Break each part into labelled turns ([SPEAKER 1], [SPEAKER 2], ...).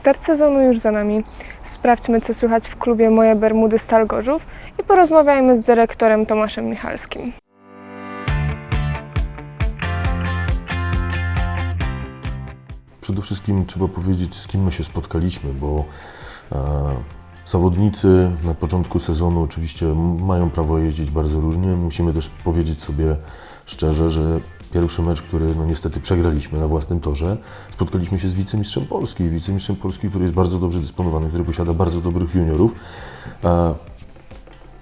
[SPEAKER 1] Start sezonu już za nami. Sprawdźmy, co słychać w klubie Moje Bermudy Stal Gorzów i porozmawiajmy z dyrektorem Tomaszem Michalskim.
[SPEAKER 2] Przede wszystkim trzeba powiedzieć, z kim my się spotkaliśmy, bo e, zawodnicy na początku sezonu oczywiście mają prawo jeździć bardzo różnie. Musimy też powiedzieć sobie szczerze, że pierwszy mecz, który no niestety przegraliśmy na własnym torze, spotkaliśmy się z wicemistrzem Polski. Wicemistrzem Polski, który jest bardzo dobrze dysponowany, który posiada bardzo dobrych juniorów.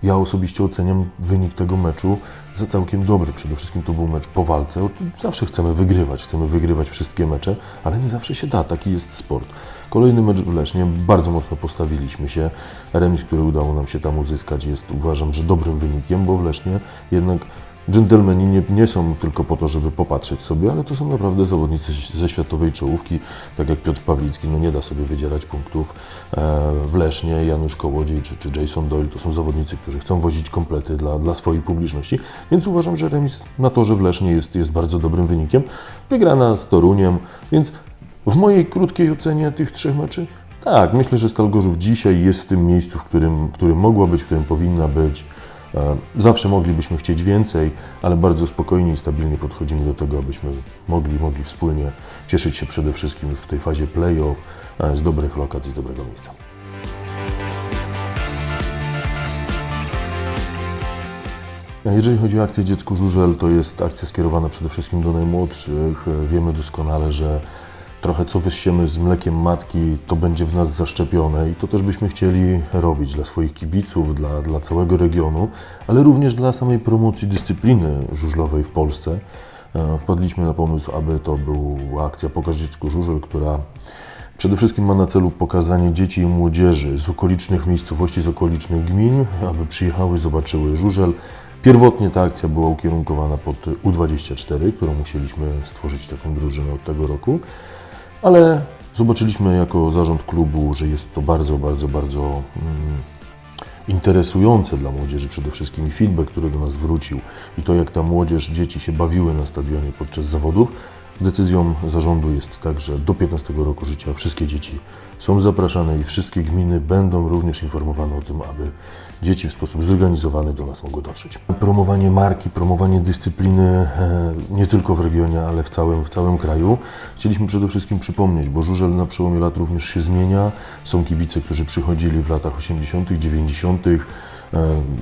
[SPEAKER 2] Ja osobiście oceniam wynik tego meczu za całkiem dobry. Przede wszystkim to był mecz po walce. Zawsze chcemy wygrywać, chcemy wygrywać wszystkie mecze, ale nie zawsze się da, taki jest sport. Kolejny mecz w Lesznie, bardzo mocno postawiliśmy się. Remis, który udało nam się tam uzyskać jest uważam, że dobrym wynikiem, bo w Lesznie jednak dżentelmeni nie, nie są tylko po to, żeby popatrzeć sobie, ale to są naprawdę zawodnicy ze światowej czołówki, tak jak Piotr Pawlicki, no nie da sobie wydzierać punktów e, w Lesznie, Janusz Kołodziej czy, czy Jason Doyle, to są zawodnicy, którzy chcą wozić komplety dla, dla swojej publiczności, więc uważam, że remis na torze w Lesznie jest, jest bardzo dobrym wynikiem. Wygrana z Toruniem, więc w mojej krótkiej ocenie tych trzech meczy, tak, myślę, że Stal Gorzów dzisiaj jest w tym miejscu, w którym, w którym mogła być, w którym powinna być. E, Zawsze moglibyśmy chcieć więcej, ale bardzo spokojnie i stabilnie podchodzimy do tego, abyśmy mogli, mogli wspólnie cieszyć się przede wszystkim już w tej fazie play-off e, z dobrych lokat i z dobrego miejsca. A Jeżeli chodzi o akcję Dziecku Żużel, to jest akcja skierowana przede wszystkim do najmłodszych. E, Wiemy doskonale, że trochę co wysiemy z mlekiem matki, to będzie w nas zaszczepione i to też byśmy chcieli robić dla swoich kibiców, dla, dla całego regionu, ale również dla samej promocji dyscypliny żużlowej w Polsce. E, Wpadliśmy na pomysł, aby to była akcja Pokaż Dziecku Żużel, która Przede wszystkim ma na celu pokazanie dzieci i młodzieży z okolicznych miejscowości, z okolicznych gmin, aby przyjechały, zobaczyły żużel. Pierwotnie ta akcja była ukierunkowana pod U24, którą musieliśmy stworzyć taką drużynę od tego roku, ale zobaczyliśmy jako zarząd klubu, że jest to bardzo, bardzo, bardzo mm, interesujące dla młodzieży przede wszystkim i feedback, który do nas wrócił i to jak ta młodzież, dzieci się bawiły na stadionie podczas zawodów. Decyzją zarządu jest tak, że do 15 roku życia wszystkie dzieci są zapraszane i wszystkie gminy będą również informowane o tym, aby dzieci w sposób zorganizowany do nas mogły dotrzeć. Promowanie marki, promowanie dyscypliny e, nie tylko w regionie, ale w całym, w całym kraju. Chcieliśmy przede wszystkim przypomnieć, bo żużel na przełomie lat również się zmienia. Są kibice, którzy przychodzili w latach 80., 90., e,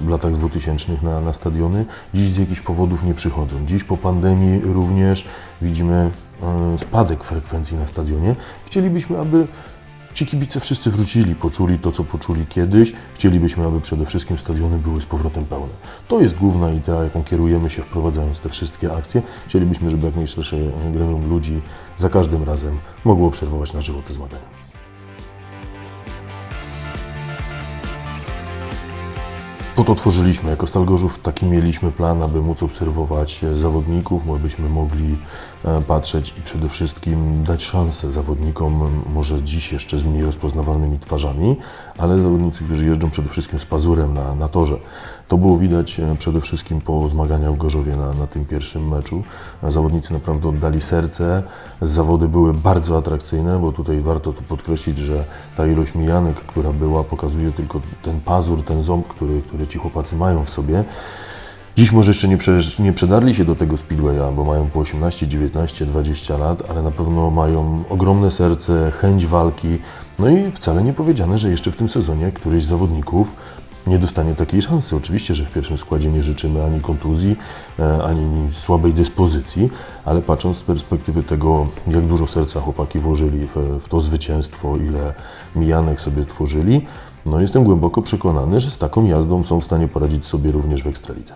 [SPEAKER 2] w latach 2000 na, na stadiony. Dziś z jakichś powodów nie przychodzą. Dziś po pandemii również widzimy e, spadek frekwencji na stadionie. Chcielibyśmy, aby Ci kibice wszyscy wrócili, poczuli to, co poczuli kiedyś. Chcielibyśmy, aby przede wszystkim stadiony były z powrotem pełne. To jest główna idea, jaką kierujemy się wprowadzając te wszystkie akcje. Chcielibyśmy, żeby jak najszersze gremium ludzi za każdym razem mogło obserwować na żywo te zmagania. Po to tworzyliśmy. Jako Stal Gorzów taki mieliśmy plan, aby móc obserwować e, zawodników, abyśmy mogli e, patrzeć i przede wszystkim dać szansę zawodnikom, może dziś jeszcze z mniej rozpoznawalnymi twarzami, ale zawodnicy, którzy jeżdżą przede wszystkim z pazurem na, na torze. To było widać e, przede wszystkim po zmaganiach w Gorzowie na, na tym pierwszym meczu. Zawodnicy naprawdę oddali serce. Zawody były bardzo atrakcyjne, bo tutaj warto tu podkreślić, że ta ilość mijanek, która była, pokazuje tylko ten pazur, ten ząb, który, który ci chłopacy mają w sobie. Dziś może jeszcze nie, prze, nie przedarli się do tego speedwaya, bo mają po 18, 19, 20 lat, ale na pewno mają ogromne serce, chęć walki. No i wcale nie powiedziane, że jeszcze w tym sezonie któryś z zawodników nie dostanie takiej szansy. Oczywiście, że w pierwszym składzie nie życzymy ani kontuzji, e, ani słabej dyspozycji, ale patrząc z perspektywy tego, jak dużo serca chłopaki włożyli w, w to zwycięstwo, ile mijanek sobie tworzyli, no jestem głęboko przekonany, że z taką jazdą są w stanie poradzić sobie również w Ekstralidze.